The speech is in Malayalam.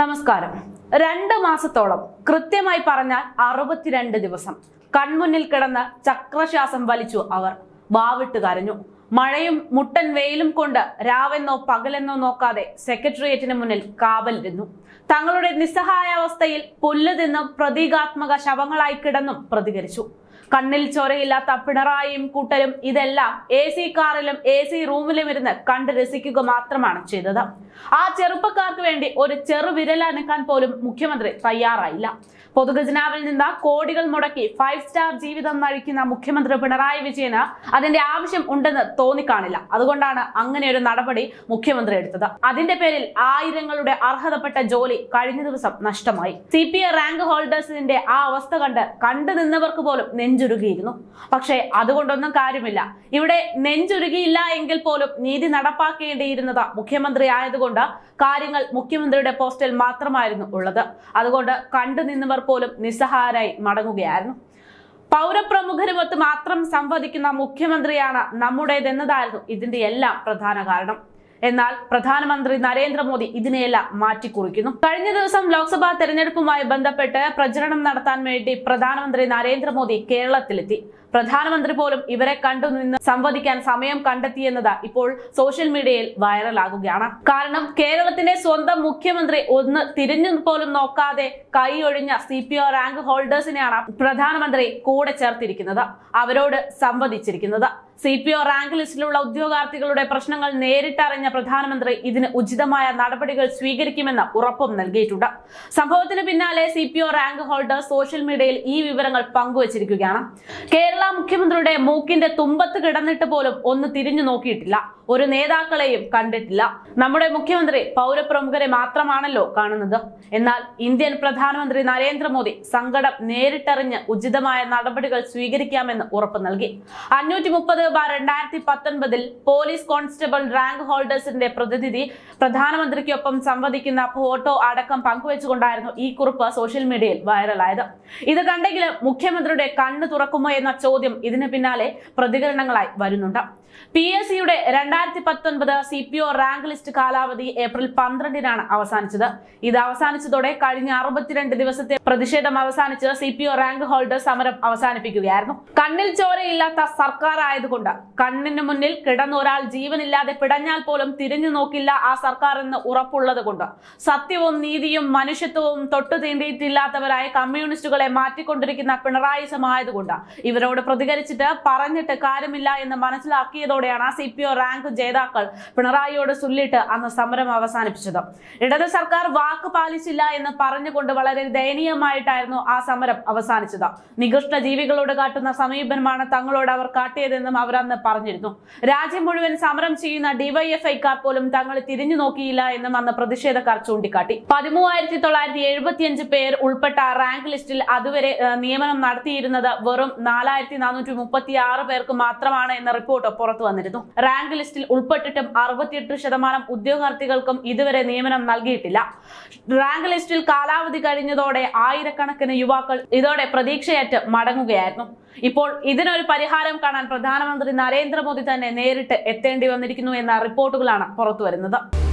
നമസ്കാരം. രണ്ട് മാസത്തോളം കൃത്യമായി പറഞ്ഞാൽ അറുപത്തിരണ്ട് ദിവസം. കൺമുന്നിൽ കിടന്ന് ചക്രശ്വാസം വലിച്ചു അവർ. വാവിട്ട് കരഞ്ഞു. മഴയും മുട്ടൻ വെയിലും കൊണ്ട് രാവെന്നോ പകലെന്നോ നോക്കാതെ സെക്രട്ടേറിയറ്റിന് മുന്നിൽ കാവലിരുന്നു. തങ്ങളുടെ നിസ്സഹായാവസ്ഥയിൽ പുല്ല് തിന്നും പ്രതീകാത്മക ശവങ്ങളായി കിടന്നും പ്രതികരിച്ചു. കണ്ണിൽ ചൊരയില്ലാത്ത പിണറായിയും കൂട്ടരും ഇതെല്ലാം എ സി കാറിലും എ സി റൂമിലും ഇരുന്ന് കണ്ട് രസിക്കുക മാത്രമാണ് ചെയ്തത്. ആ ചെറുപ്പക്കാർക്ക് വേണ്ടി ഒരു ചെറുവിരൽ അനക്കാൻ പോലും മുഖ്യമന്ത്രി തയ്യാറായില്ല. പൊതുഖജനാവിൽ നിന്ന് കോടികൾ മുടക്കി ഫൈവ് സ്റ്റാർ ജീവിതം നയിക്കുന്ന മുഖ്യമന്ത്രി പിണറായി വിജയന് അതിന്റെ ആവശ്യം ഉണ്ടെന്ന് തോന്നിക്കാണില്ല. അതുകൊണ്ടാണ് അങ്ങനെ ഒരു നടപടി മുഖ്യമന്ത്രി എടുത്തത്. അതിന്റെ പേരിൽ ആയിരങ്ങളുടെ അർഹതപ്പെട്ട ജോലി കഴിഞ്ഞ ദിവസം നഷ്ടമായി. സി പി റാങ്ക് ഹോൾഡേഴ്സിന്റെ ആ അവസ്ഥ കണ്ട് കണ്ടു നിന്നവർക്ക് പോലും നെഞ്ചുരുകിയിരുന്നു. പക്ഷേ അതുകൊണ്ടൊന്നും കാര്യമില്ല. ഇവിടെ നെഞ്ചുരുകിയില്ല എങ്കിൽ പോലും നീതി നടപ്പാക്കേണ്ടിയിരുന്നത് മുഖ്യമന്ത്രി ആയതുകൊണ്ട് കാര്യങ്ങൾ മുഖ്യമന്ത്രിയുടെ പോസ്റ്റിൽ മാത്രമായിരുന്നു ഉള്ളത്. അതുകൊണ്ട് കണ്ടു നിന്നവർ പോലും നിസ്സഹാരായി മടങ്ങുകയായിരുന്നു. പൗരപ്രമുഖരുമൊത്ത് മാത്രം സംവദിക്കുന്ന മുഖ്യമന്ത്രിയാണ് നമ്മുടേതെന്നതായിരുന്നു ഇതിന്റെ എല്ലാം പ്രധാന കാരണം. എന്നാൽ പ്രധാനമന്ത്രി നരേന്ദ്രമോദി ഇതിനെയെല്ലാം മാറ്റിക്കുറിക്കുന്നു. കഴിഞ്ഞ ദിവസം ലോക്സഭാ തെരഞ്ഞെടുപ്പുമായി ബന്ധപ്പെട്ട് പ്രചരണം നടത്താൻ വേണ്ടി പ്രധാനമന്ത്രി നരേന്ദ്രമോദി കേരളത്തിലെത്തി. പ്രധാനമന്ത്രി പോലും ഇവരെ കണ്ടു നിന്ന് സംവദിക്കാൻ സമയം കണ്ടെത്തിയെന്നത് ഇപ്പോൾ സോഷ്യൽ മീഡിയയിൽ വൈറലാകുകയാണ്. കാരണം കേരളത്തിന്റെ സ്വന്തം മുഖ്യമന്ത്രി ഒന്ന് തിരിഞ്ഞു പോലും നോക്കാതെ കൈയൊഴിഞ്ഞ സി പി ഒ റാങ്ക് ഹോൾഡേഴ്സിനെയാണ് പ്രധാനമന്ത്രി കൂടെ ചേർത്തിരിക്കുന്നത്. അവരോട് സംവദിച്ചിരിക്കുന്നത്. സി പി ഒ റാങ്ക് ലിസ്റ്റിലുള്ള ഉദ്യോഗാർത്ഥികളുടെ പ്രശ്നങ്ങൾ നേരിട്ടറിഞ്ഞ പ്രധാനമന്ത്രി ഇതിന് ഉചിതമായ നടപടികൾ സ്വീകരിക്കുമെന്ന് ഉറപ്പും നൽകിയിട്ടുണ്ട്. സംഭവത്തിന് പിന്നാലെ C P O rank holder social മീഡിയയിൽ ഈ വിവരങ്ങൾ പങ്കുവച്ചിരിക്കുകയാണ്. കേരള മുഖ്യമന്ത്രിയുടെ മൂക്കിന്റെ തുമ്പത്ത് കിടന്നിട്ട് പോലും ഒന്ന് തിരിഞ്ഞു നോക്കിയിട്ടില്ല. ഒരു നേതാക്കളെയും കണ്ടിട്ടില്ല. നമ്മുടെ മുഖ്യമന്ത്രി പൗരപ്രമുഖരെ മാത്രമാണല്ലോ കാണുന്നത്. എന്നാൽ ഇന്ത്യൻ പ്രധാനമന്ത്രി നരേന്ദ്രമോദി സങ്കടം നേരിട്ടറിഞ്ഞ് ഉചിതമായ നടപടികൾ സ്വീകരിക്കാമെന്ന് ഉറപ്പു നൽകി. അഞ്ഞൂറ്റി മുപ്പത് ബാർ രണ്ടായിരത്തി പത്തൊൻപതിൽ പോലീസ് കോൺസ്റ്റബിൾ റാങ്ക് ഹോൾഡേഴ്സിന്റെ പ്രതിനിധി പ്രധാനമന്ത്രിക്കൊപ്പം സംവദിക്കുന്ന ഫോട്ടോ അടക്കം പങ്കുവെച്ചുകൊണ്ടായിരുന്നു ഈ കുറിപ്പ് സോഷ്യൽ മീഡിയയിൽ വൈറലായത്. ഇത് കണ്ടെങ്കിലും മുഖ്യമന്ത്രിയുടെ കണ്ണു തുറക്കുമോ എന്ന ചോദ്യം ഇതിന് പിന്നാലെ പ്രതികരണങ്ങളായി വരുന്നുണ്ട്. പി എസ് സിയുടെ രണ്ടായിരത്തി പത്തൊൻപത് C P O rank list കാലാവധി ഏപ്രിൽ പന്ത്രണ്ടിനാണ് അവസാനിച്ചത്. ഇത് അവസാനിച്ചതോടെ കഴിഞ്ഞ അറുപത്തിരണ്ട് ദിവസത്തെ പ്രതിഷേധം അവസാനിച്ച് C P O rank holder സമരം അവസാനിപ്പിക്കുകയായിരുന്നു. കണ്ണിൽ ചോരയില്ലാത്ത സർക്കാർ ആയതുകൊണ്ട് കണ്ണിന് മുന്നിൽ കിടന്ന ഒരാൾ ജീവനില്ലാതെ പിടഞ്ഞാൽ പോലും തിരിഞ്ഞു നോക്കില്ല ആ സർക്കാർ എന്ന് ഉറപ്പുള്ളത് കൊണ്ട് സത്യവും നീതിയും മനുഷ്യത്വവും തൊട്ടു തീണ്ടിയിട്ടില്ലാത്തവരായ കമ്മ്യൂണിസ്റ്റുകളെ മാറ്റിക്കൊണ്ടിരിക്കുന്ന പിണറായി സമായതുകൊണ്ട് ഇവരോട് പ്രതികരിച്ചിട്ട് പറഞ്ഞിട്ട് കാര്യമില്ല എന്ന് മനസ്സിലാക്കിയതോടെയാണ് സി പി ഒ റാങ്ക് ജേതാക്കൾ പിണറായിയോട് ചൊല്ലിട്ട് അന്ന് സമരം അവസാനിപ്പിച്ചത്. ഇടത് സർക്കാർ വാക്ക് പാലിച്ചില്ല എന്ന് പറഞ്ഞുകൊണ്ട് വളരെ ദയനീയമായിട്ടായിരുന്നു ആ സമരം അവസാനിച്ചത്. നികൃഷ്ട ജീവികളോട് കാട്ടുന്ന സമീപനമാണ് തങ്ങളോട് അവർ കാട്ടിയതെന്നും അവർ അന്ന് പറഞ്ഞിരുന്നു. രാജ്യം മുഴുവൻ സമരം ചെയ്യുന്ന ഡിവൈഎഫ്ഐക്കാർ പോലും തങ്ങൾ തിരിഞ്ഞു നോക്കിയില്ല എന്നും അന്ന് പ്രതിഷേധക്കാർ ചൂണ്ടിക്കാട്ടി. പതിമൂവായിരത്തി തൊള്ളായിരത്തി എഴുപത്തിയഞ്ച് പേർ ഉൾപ്പെട്ട റാങ്ക് ലിസ്റ്റിൽ അതുവരെ നിയമനം നടത്തിയിരുന്നത് വെറും നാലായിരത്തി നാനൂറ്റി മുപ്പത്തി ആറ് പേർക്ക് മാത്രമാണ് എന്ന റിപ്പോർട്ട് പുറത്തു വന്നിരുന്നു. റാങ്ക് ലിസ്റ്റിൽ ഉൾപ്പെട്ടിട്ടും അറുപത്തിയെട്ട് ശതമാനം ഉദ്യോഗാർത്ഥികൾക്കും ഇതുവരെ നിയമനം നൽകിയിട്ടില്ല. റാങ്ക് ലിസ്റ്റിൽ കാലാവധി കഴിഞ്ഞതോടെ ആയിരക്കണക്കിന് യുവാക്കൾ ഇതോടെ പ്രതീക്ഷയേറ്റ് മടങ്ങുകയായിരുന്നു. ഇപ്പോൾ ഇതിനൊരു പരിഹാരം കാണാൻ പ്രധാനമന്ത്രി നരേന്ദ്രമോദി തന്നെ നേരിട്ട് എത്തേണ്ടി വന്നിരിക്കുന്നു എന്ന റിപ്പോർട്ടുകളാണ് പുറത്തു വരുന്നത്